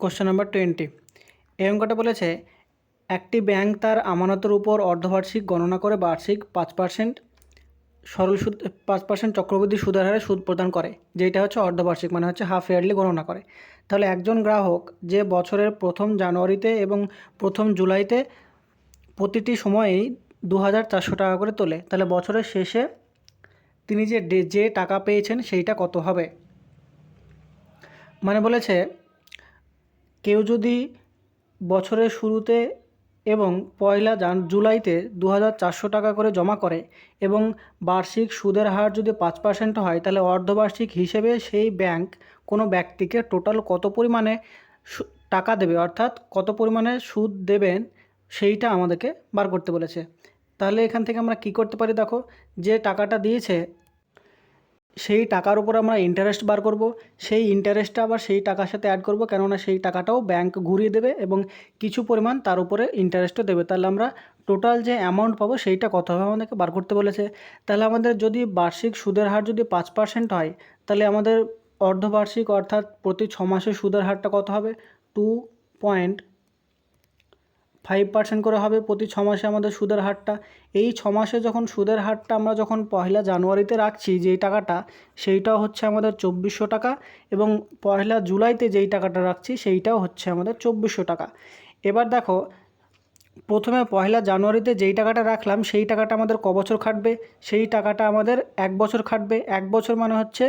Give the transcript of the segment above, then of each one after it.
Question number twenty এই অঙ্কটা বলেছে, একটি ব্যাংক তার আমানতের উপর অর্ধবার্ষিক গণনা করে বার্ষিক পাঁচ পার্সেন্ট সরল সুদ, পাঁচ পার্সেন্ট চক্রবৃদ্ধি সুদের হারে সুদ প্রদান করে যেটা হচ্ছে অর্ধবার্ষিক মানে হচ্ছে হাফ ইয়ারলি গণনা করে। তাহলে একজন গ্রাহক যে বছরের প্রথম জানুয়ারিতে এবং প্রথম জুলাইতে প্রতিটি সময়েই দু হাজার চারশো টাকা করে তোলে, তাহলে বছরের শেষে তিনি যে যে টাকা পেয়েছেন সেইটা কত হবে? মানে বলেছে কেউ যদি বছরের শুরুতে এবং পয়লা জান জুলাইতে দু হাজার চারশো টাকা করে জমা করে এবং বার্ষিক সুদের হার যদি পাঁচ পার্সেন্ট হয়, তাহলে অর্ধবার্ষিক হিসেবে সেই ব্যাংক কোনো ব্যক্তিকে টোটাল কত পরিমাণে টাকা দেবে, অর্থাৎ কত পরিমাণে সুদ দেবেন সেইটা আমাদেরকে বার করতে বলেছে। তাহলে এখান থেকে আমরা কি করতে পারি দেখো? যে টাকাটা দিয়েছে সেই টাকার উপর আমরা ইন্টারেস্ট বার করব, সেই ইন্টারেস্টটা আবার সেই টাকার সাথে অ্যাড করব, কেননা সেই টাকাটাও ব্যাংক ঘুরিয়ে দেবে এবং কিছু পরিমাণ তার উপরে ইন্টারেস্টও দেবে। তাহলে আমরা টোটাল যে অ্যামাউন্ট পাবো সেইটা কত হবে আমাদেরকে বার করতে বলেছে। তাহলে আমাদের যদি বার্ষিক সুদের হার যদি পাঁচ পার্সেন্ট হয়, তাহলে আমাদের অর্ধবার্ষিক অর্থাৎ প্রতি ছ মাসে সুদের হারটা কত হবে? টু পয়েন্ট ফাইভ পার্সেন্ট করে হবে প্রতি ছ মাসে আমাদের সুদের হারটা। এই ছ মাসে যখন সুদের হারটা আমরা যখন পয়লা জানুয়ারিতে রাখছি যেই টাকাটা, সেইটাও হচ্ছে আমাদের চব্বিশশো টাকা এবং পয়লা জুলাইতে যেই টাকাটা রাখছি, সেইটাও হচ্ছে আমাদের চব্বিশশো টাকা। এবার দেখো, প্রথমে পয়লা জানুয়ারিতে যেই টাকাটা রাখলাম, সেই টাকাটা আমাদের ক বছর খাটবে, সেই টাকাটা আমাদের এক বছর খাটবে। এক বছর মানে হচ্ছে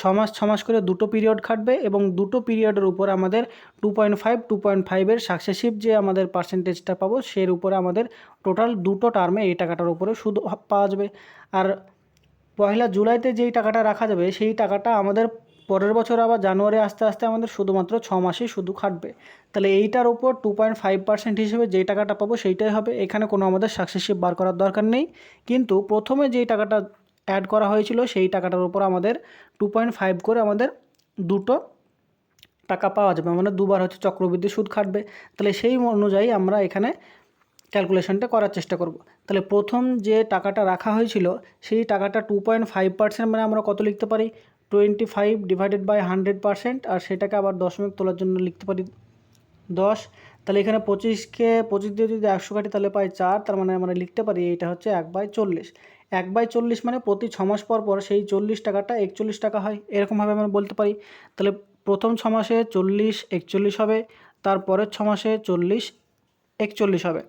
ছ মাস ছ মাস করে দুটো পিরিয়ড খাটবে এবং দুটো পিরিয়ডের উপর আমাদের two point five two point ফাইভের সাকসেসিভ যে আমাদের পার্সেন্টেজটা পাবো, সের উপরে আমাদের টোটাল দুটো টার্মে এই টাকাটার উপরে সুদ পাওয়া যাবে। আর পয়লা জুলাইতে যেই টাকাটা রাখা যাবে, সেই টাকাটা আমাদের পরের বছর আবার জানুয়ারি আস্তে আস্তে আমাদের শুধুমাত্র ছ মাসেই শুধু খাটবে। তাহলে এইটার উপর টু পয়েন্ট ফাইভ পার্সেন্ট হিসেবে যেই টাকাটা পাবো, সেইটাই হবে। এখানে কোনো আমাদের সাকসেসিভ বার করার দরকার নেই। কিন্তু প্রথমে যেই টাকাটা অ্যাড করা হয়েছিল, সেই টাকাটার উপর আমাদের টু পয়েন্ট ফাইভ করে আমাদের দুটো টাকা পাওয়া যাবে। মানে দুবার হচ্ছে চক্রবৃদ্ধি সুদ খাটবে। তাহলে সেই অনুযায়ী আমরা এখানে ক্যালকুলেশনটা করার চেষ্টা করব। তাহলে প্রথম যে টাকাটা রাখা হয়েছিল, সেই টাকাটা টু পয়েন্ট ফাইভ পার্সেন্ট মানে আমরা কত লিখতে পারি? Twenty five divided by hundred percent আর সেটাকে আবার দশমিক তোলার জন্য লিখতে পারি দশ। তাহলে এখানে পঁচিশকে পঁচিশ দিয়ে যদি একশো কাটি তাহলে পাই চার, তার মানে আমরা লিখতে পারি এটা হচ্ছে এক বাই চল্লিশ। এক বাই চল্লিশ মানে প্রতি ছ মাস পর পর সেই চল্লিশ টাকাটা একচল্লিশ টাকা হয়, এরকমভাবে আমরা বলতে পারি। তাহলে প্রথম ছ মাসে চল্লিশ একচল্লিশ হবে, তারপরের ছ মাসে চল্লিশ একচল্লিশ হবে।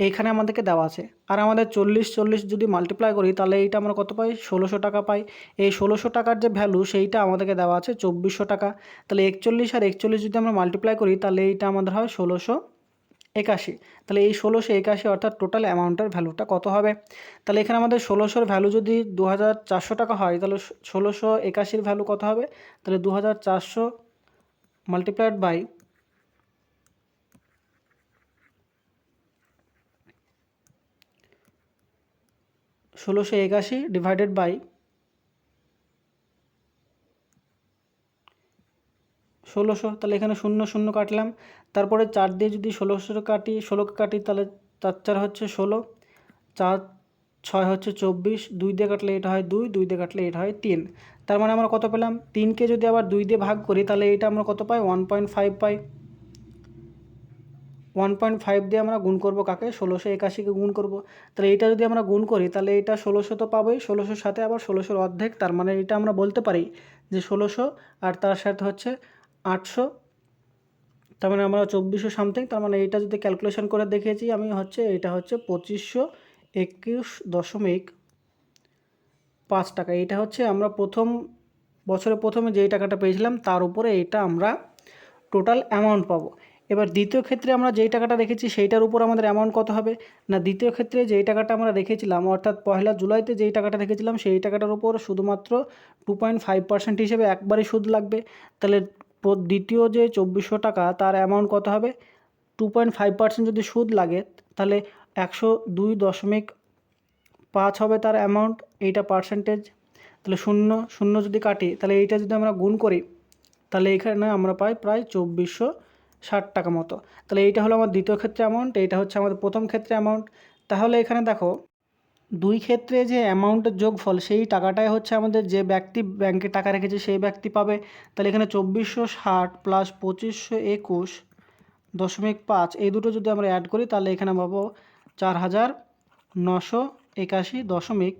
এইখানে আমাদেরকে দেওয়া আছে। আর আমাদের চল্লিশ চল্লিশ যদি মাল্টিপ্লাই করি, তাহলে এইটা আমরা কত পাই? ষোলোশো টাকা পাই। এই ষোলোশো টাকার যে ভ্যালু সেইটা আমাদেরকে দেওয়া আছে চব্বিশশো টাকা। তাহলে একচল্লিশ আর একচল্লিশ যদি আমরা মাল্টিপ্লাই করি, তাহলে এইটা আমাদের হয় ষোলোশো একাশি। তাহলে এই ষোলোশো একাশি অর্থাৎ টোটাল অ্যামাউন্টের ভ্যালুটা কত হবে? তাহলে এখানে আমাদের ষোলোশোর ভ্যালু যদি দু হাজার চারশো টাকা হয়, তাহলে ষোলোশো একাশির ভ্যালু কত হবে? তাহলে দু হাজার চারশো মাল্টিপ্লাইড বাই ষোলোশো একাশি ডিভাইডেড বাই ষোলোশো, তাহলে এখানে শূন্য শূন্য কাটলাম। তারপরে চার দিয়ে যদি ষোলোশো কাটি, ষোলোকে কাটি, তাহলে চার চার হচ্ছে ষোলো, চার, ছয় হচ্ছে চব্বিশ, দুই দিয়ে কাটলে এটা হয় দুই দুই দিয়ে কাটলে এটা হয় তিন। তার মানে আমরা কত পেলাম? তিনকে যদি আবার দুই দিয়ে ভাগ করি, তাহলে এটা আমরা কত পাই? ওয়ান পয়েন্ট ফাইভ পাই। ওয়ান পয়েন্ট ফাইভ দিয়ে আমরা গুণ করব কাকে? ষোলোশো একাশিকে গুণ করব। তাহলে এইটা যদি আমরা গুণ করি, তাহলে এটা ষোলোশো তো পাবোই। ষোলোশোর সাথে আবার ষোলোশোর অর্ধেক, তার মানে এটা আমরা বলতে পারি যে ষোলোশো আর তার সাথে হচ্ছে আটশো। তার মানে আমরা চব্বিশশো সামথিং তার মানে এইটা যদি ক্যালকুলেশন করে দেখেছি আমি হচ্ছে এটা হচ্ছে পঁচিশশো একুশ দশমিক পাঁচ টাকা। এইটা হচ্ছে আমরা প্রথম বছরে প্রথমে যেই টাকাটা পেয়েছিলাম, তার উপরে এটা আমরা টোটাল অ্যামাউন্ট পাবো। এবার দ্বিতীয় ক্ষেত্রে আমরা যেই টাকাটা রেখেছি সেইটার উপর আমাদের অ্যামাউন্ট কত হবে? না, দ্বিতীয় ক্ষেত্রে যেই টাকাটা আমরা রেখেছিলাম, অর্থাৎ পয়লা জুলাইতে যেই টাকাটা রেখেছিলাম, সেই টাকাটার উপর শুধুমাত্র টু পয়েন্ট ফাইভ পার্সেন্ট হিসেবে একবারই সুদ লাগবে। তাহলে দ্বিতীয় যে চব্বিশশো টাকা, তার অ্যামাউন্ট কত হবে? টু পয়েন্ট ফাইভ পার্সেন্ট যদি সুদ লাগে, তাহলে একশো দুই দশমিক পাঁচ হবে তার অ্যামাউন্ট এইটা পার্সেন্টেজ তাহলে শূন্য শূন্য যদি কাটি, তাহলে এইটা যদি আমরা গুণ করি, তাহলে এখানে আমরা পাই প্রায় চব্বিশশো ষাট টাকা মতো। তাহলে এইটা হলো আমার দ্বিতীয় ক্ষেত্রে অ্যামাউন্ট এইটা হচ্ছে আমাদের প্রথম ক্ষেত্রে অ্যামাউন্ট তাহলে এখানে দেখো, দুই ক্ষেত্রে যে অ্যামাউন্টের যোগফল, সেই টাকাটাই হচ্ছে আমাদের যে ব্যক্তি ব্যাংকে টাকা রেখেছে, সেই ব্যক্তি পাবে। তাহলে এখানে চব্বিশশো ষাট প্লাস পঁচিশশো একুশ দশমিক পাঁচ, এই দুটো যদি আমরা অ্যাড করি, তাহলে এখানে পাবো চার হাজার নশো একাশি দশমিক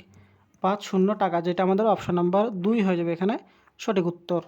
পাঁচ শূন্য টাকা, যেটা আমাদের অপশন নাম্বার দুই হয়ে যাবে এখানে সঠিক উত্তর।